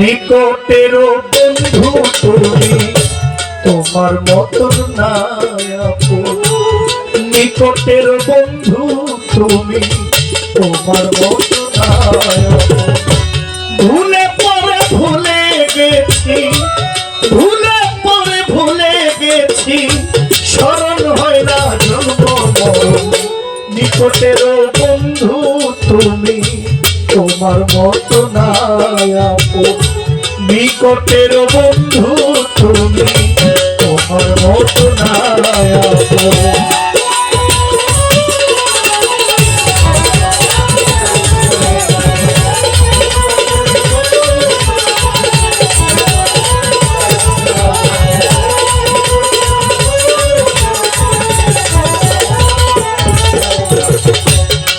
নিকটের বন্ধু তুমি, তোমার মতন আপন নিকটের বন্ধু তুমি, তোমার মতন ভুলে পরে ভুলে গেছি, ভুলে পরে ভুলে গেছি, স্মরণ হয় না জন্ম নিকটের বন্ধু তুমি তোমার মতো নিকটের বন্ধু তুমি তোমার মতো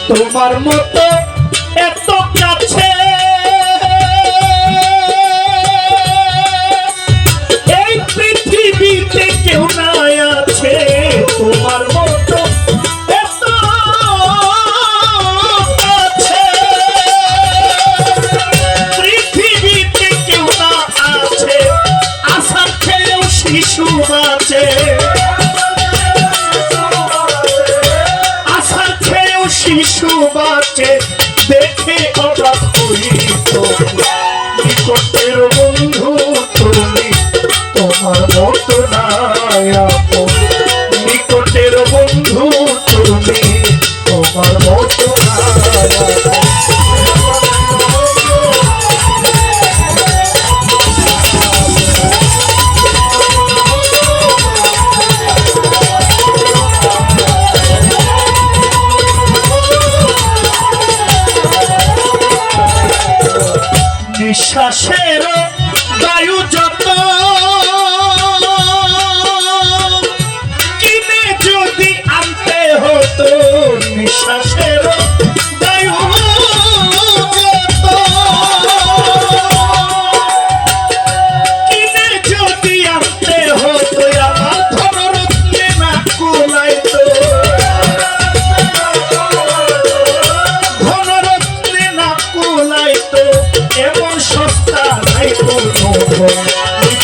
তোমার মতো খেয়েও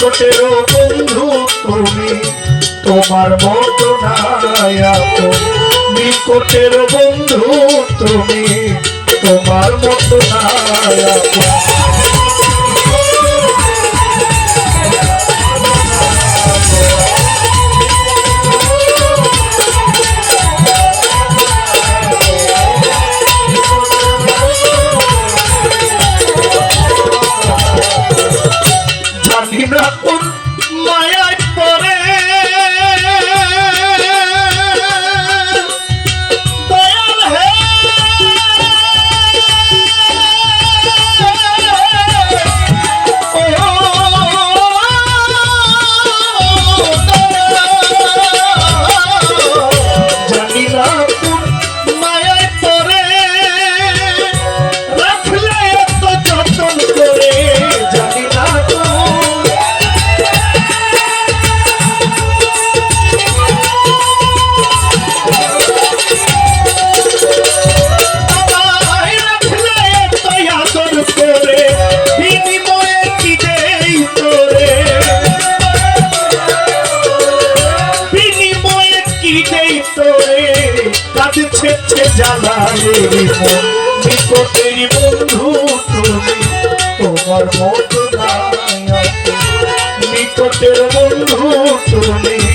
নিকটের বন্ধু তুমি তোমার মতো আপন নিকটের বন্ধু তুমি তোমার মতো নাই মায়ায় পরে কাঁদছে ছে জ্বালালে নিকটের বন্ধু তুমি তোমার মতো বিপদের বন্ধু তুমি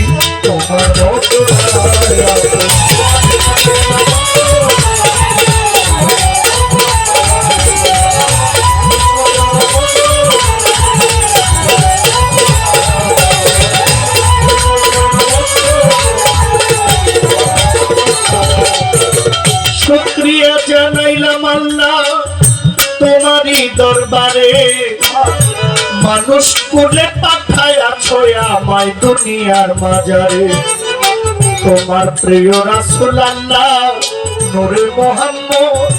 শুক্রিয়া জানাইলাম আল্লাহ তোমারই দরবারে। মানুষ কোলে পাঠায় আছো আমায় দুনিয়ার মাজারে। তোমার প্রিয় রাসুল আল্লাহ, নূরে মোহাম্মদ,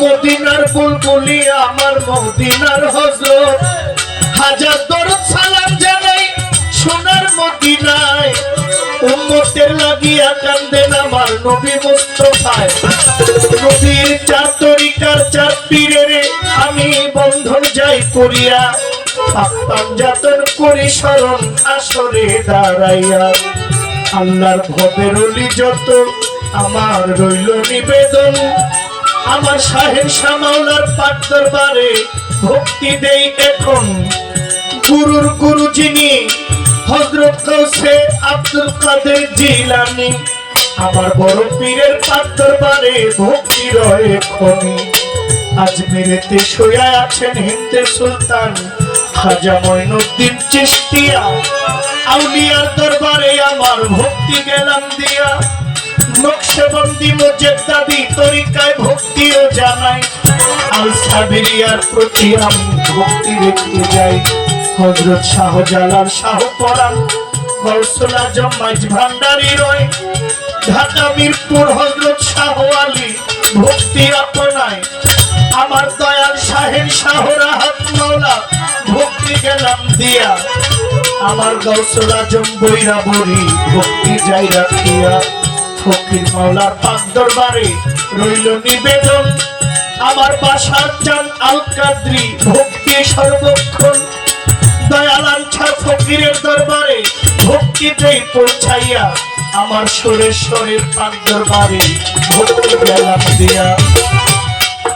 মদিনার বুলবুলি, আমার মদিনার হজরত হাজার উম্মতের লাগিয়া কান্দেন আমার নবী মুস্তফায়। নবীর চার তরিকার চার পীরের আমি বন্ধন যাই করিয়া পাপ্পান যাতন করি স্মরণ আসরে দাঁড়াইয়া। আল্লাহর ভবের যত, আমার রইল নিবেদন। আমার সাহেব সামাওলার পাক দরবারে ভক্তি দেই এখন। গুরুর গুরু যিনি হজরত কৌসে আব্দুল কাদের জিলানি। আমার বড় পীরের দরবারে ভক্তি রয়ে শুয়ে আছেন সুলতান। আউলিয়ার দরবারে আমার ভক্তি গেলাম দিয়া। নকশবন্দি মুজেদ্দাদি তরিকায় ভক্তিও জানাই। আল প্রতি আমি ভক্তি রেখে যাই। হজরত শাহজালাল শাহ পরাণ গৌসল মাঝ ভান্ডারি রয়, ঢাকা মিরপুর হজরত শাহ আলী ভক্তি আপনায়, আমার দয়াল শাহের শাহরা হাত মাওলা, ভক্তি গেলাম দিয়া। আমার গৌসল আজম বইরা বড়ি, ভক্তি যাই রাখিয়া, ফকির মাওলার পাক দরবারে রইল নিবেদন। আমার বাসার চান আল কাদ্রি ভক্তি সর্বক্ষণ। দয়াল আনছা ফকিরের দরবারে ভক্তি দেই পৌঁছাইয়া আমার সুরেশ্বরের পাক দরবারে ভক্তি গেলাম দিয়া।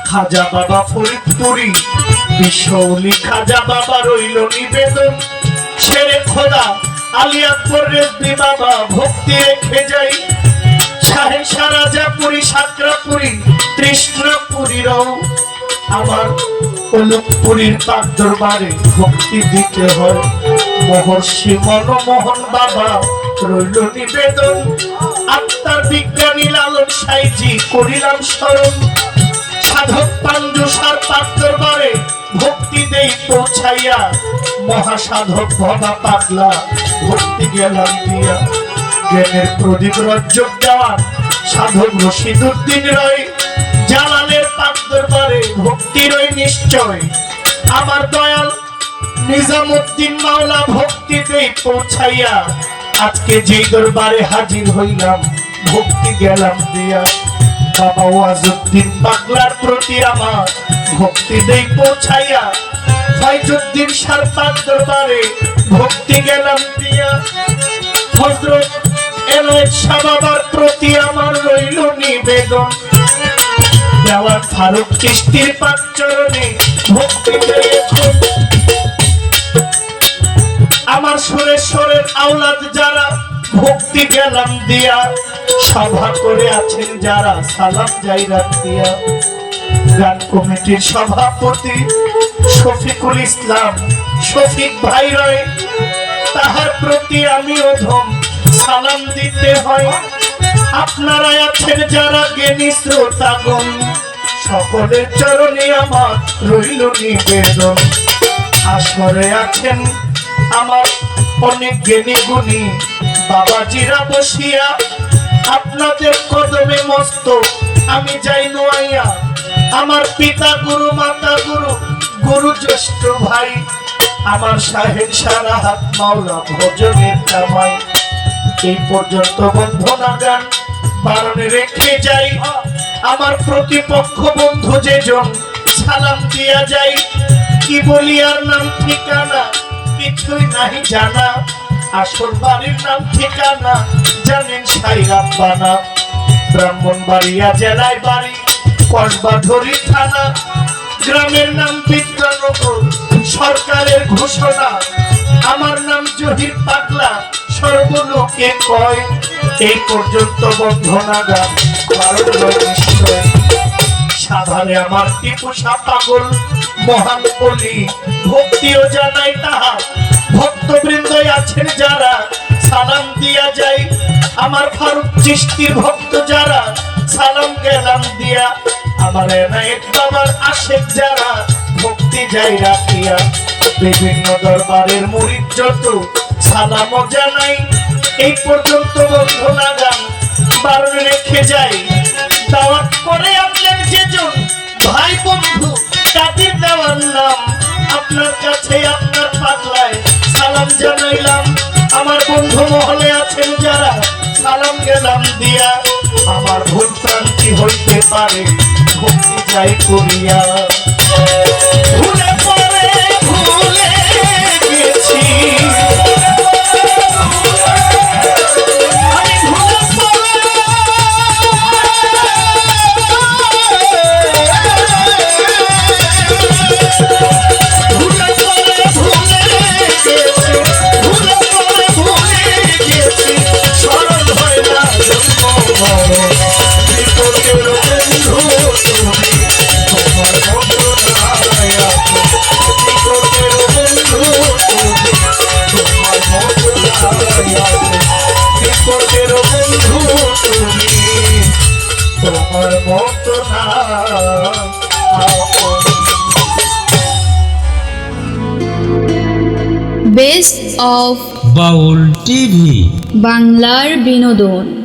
খাজা বাবা ফরিদপুরি বিশ্বলি খাজা বাবা রইল নিবেদন। ছেড়ে খোদা, আলী আকবর রেজবি বাবা ভক্তি রেখে যাই। সাহেব সারাজাপুরি, সাকরাপুরি তৃষ্ণাপুরীরাও আমার অনুপুরীর পাক দরবারে ভক্তি দিতে হয়। মহর্ষি মনমোহন বাবা রইল নিবেদন। আত্মার বিজ্ঞানী লালন সাইজি করিলাম স্মরণ। সাধক পাঞ্জুসার পাক দরবারে ভক্তি দেই পৌঁছাইয়া। মহাসাধক ভবা পাগলা, ভক্তি গেলাম দিয়া। জ্ঞানের প্রদীপ রজ্জক দেওয়ার সাধক রশিদুদ্দিন রয়। জালালের নিশ্চয়। আমার দয়াল, নিজামুদ্দিন মাওলা ভক্তি পৌঁছাইয়া আজকে যেই দরবারে হাজির হইলাম, ভক্তি গেলাম দিয়া। বাবা ওয়াজুদ্দিন পাগলার প্রতি আমার ভক্তি দেই পৌঁছাইয়া ফয়জুদ্দিন সারপাক দরবারে ভক্তি গেলাম দিয়া। হজরত এনায়েত শাহ বাবার প্রতি আমার রইল নিবেদন। দেওয়ার ফারুক পেয়েছে। আমার সুরেশ্বরের আওলাদ যারা, ভক্তি গেলাম দিয়া। সভা করে আছেন যারা, সালাম জাইরাত দিয়া। গান কমিটির সভাপতি শফিকুল ইসলাম, শফিক ভাই রয়, তাহার প্রতি আমি অধম সালাম দিতে হয়। আপনারা আছেন যারা জ্ঞানী শ্রোতাগণ। সকলের চরণে আমার রইল নিবেদন। আসরে আছেন আমার অনেক জ্ঞানী গুণী বাবাজিরা বসিয়া। আপনাদের কদমে মস্ত আমি যাই নোয়াইয়া। আমার পিতা গুরু, মাতা গুরু গুরু জ্যেষ্ঠ ভাই, আমার সাহেব সারা হাত মাওলা ভজনের কামাই এই পর্যন্ত বন্ধনা গান বারণে রেখে যাই। আমার প্রতিপক্ষ বন্ধু যেজন, সালাম দিয়া যাই। কি বলি আর নাম ঠিকানা? কিছুই নাহি জানা। আসল বাড়ির নাম ঠিকানা জানেন সাই রাব্বানা ব্রাহ্মণবাড়িয়া জেলায় বাড়ি কসবা ধরি থানা। গ্রামের নাম বিদ্যানগর, সরকারের ঘোষণা। আমার নাম জহির পাগলা। সর্বলোকে কয়, এই পর্যন্ত বন্ধনা গান কারণ নয় নিশ্চয়। সাধারে আমার টিপু পাগল, মহান বলি, ভক্তিও জানাই তাহার। ভক্তবৃন্দ আছেন যারা, সালাম দিয়া যাই। আমার ফারুক চিস্তির ভক্ত যারা, সালাম গেলাম দিয়া। আমার এনায়েত বাবার আশেক যারা, ভক্তি যাই রাখিয়া। বিভিন্ন দরবারের মুরিদ যত সালাম জানাই। এই পর্যন্ত বন্ধু নাগান বারণ রেখে যাই। দাওয়াত করে আনলেন যেজন, ভাই বন্ধু, কাদের দেওয়ার নাম? আপনার কাছে আপনার পাতলায় সালাম জানাইলাম। আমার বন্ধু মহলে আছেন যারা, সালাম গেলাম দিয়া। আমার ভুল প্রান্তি হইতে পারে, ভক্তি চাই করিয়া। বন্ধু তুমি বেস্ট অফ বাউল টিভি বাংলার বিনোদন